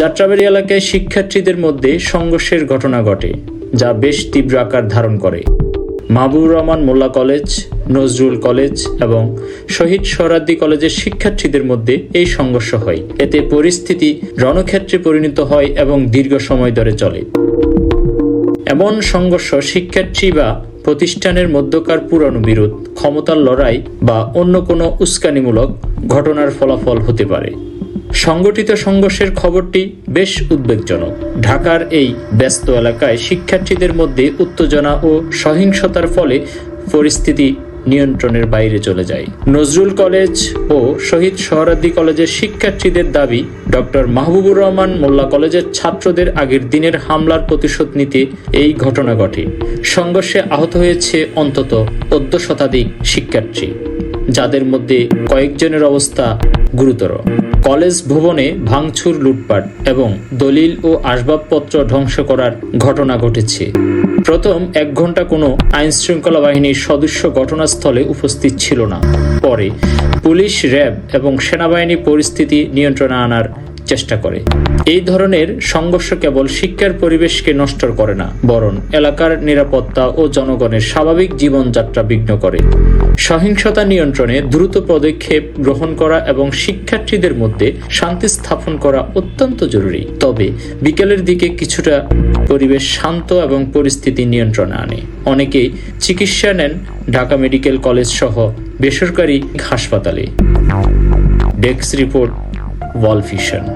যাত্রাবাড়ি এলাকায় শিক্ষার্থীদের মধ্যে সংঘর্ষের ঘটনা ঘটে, যা বেশ তীব্র আকার ধারণ করে। মাহবুবুর রহমান মোল্লা কলেজ, নজরুল কলেজ এবং শহীদ সোহরাদ্দি কলেজের শিক্ষার্থীদের মধ্যে এই সংঘর্ষ হয়। এতে পরিস্থিতি রণক্ষেত্রে পরিণত হয় এবং দীর্ঘ সময় ধরে চলে। এমন সংঘর্ষ শিক্ষার্থী বা প্রতিষ্ঠানের মধ্যকার পুরানো বিরোধ, ক্ষমতার লড়াই বা অন্য কোনো উস্কানিমূলক ঘটনার ফলাফল হতে পারে। সংগঠিত সংঘর্ষের খবরটি বেশ উদ্বেগজনক। ঢাকার এই ব্যস্ত এলাকায় শিক্ষার্থীদের মধ্যে উত্তেজনা ও সহিংসতার ফলে পরিস্থিতি নিয়ন্ত্রণের বাইরে চলে যায়। নজরুল কলেজ ও শহীদ সোহরাদ্দি কলেজের শিক্ষার্থীদের দাবি, ডক্টর মাহবুবুর রহমান মোল্লা কলেজের ছাত্রদের আগের দিনের হামলার প্রতিশোধ নিতে এই ঘটনা ঘটে। সংঘর্ষে আহত হয়েছে অন্তত অর্ধ শতাধিক শিক্ষার্থী, যাদের মধ্যে কয়েকজনের অবস্থা গুরুতর। কলেজ ভবনে ভাঙচুর, লুটপাট এবং দলিল ও আসবাবপত্র ধ্বংস করার ঘটনা ঘটেছে। প্রথম এক ঘণ্টা কোনো আইন শৃঙ্খলা বাহিনীর সদস্য ঘটনাস্থলে উপস্থিত ছিল না। পরে পুলিশ, র্যাব এবং সেনাবাহিনী পরিস্থিতি নিয়ন্ত্রণে আনার চেষ্টা করে। এই ধরনের সংঘর্ষ কেবল শিক্ষার পরিবেশকে নষ্ট করে না, বরং এলাকার নিরাপত্তা ও জনগণের স্বাভাবিক জীবনযাত্রা বিঘ্ন করে। সহিংসতা নিয়ন্ত্রণে দ্রুত পদক্ষেপ গ্রহণ করা এবং শিক্ষার্থীদের মধ্যে শান্তি স্থাপন করা অত্যন্ত জরুরি। তবে বিকেলের দিকে কিছুটা পরিবেশ শান্ত এবং পরিস্থিতি নিয়ন্ত্রণে আনে। অনেকেই চিকিৎসা নেন ঢাকা মেডিকেল কলেজ সহ বেসরকারি হাসপাতালে। Desk report वॉलफिशन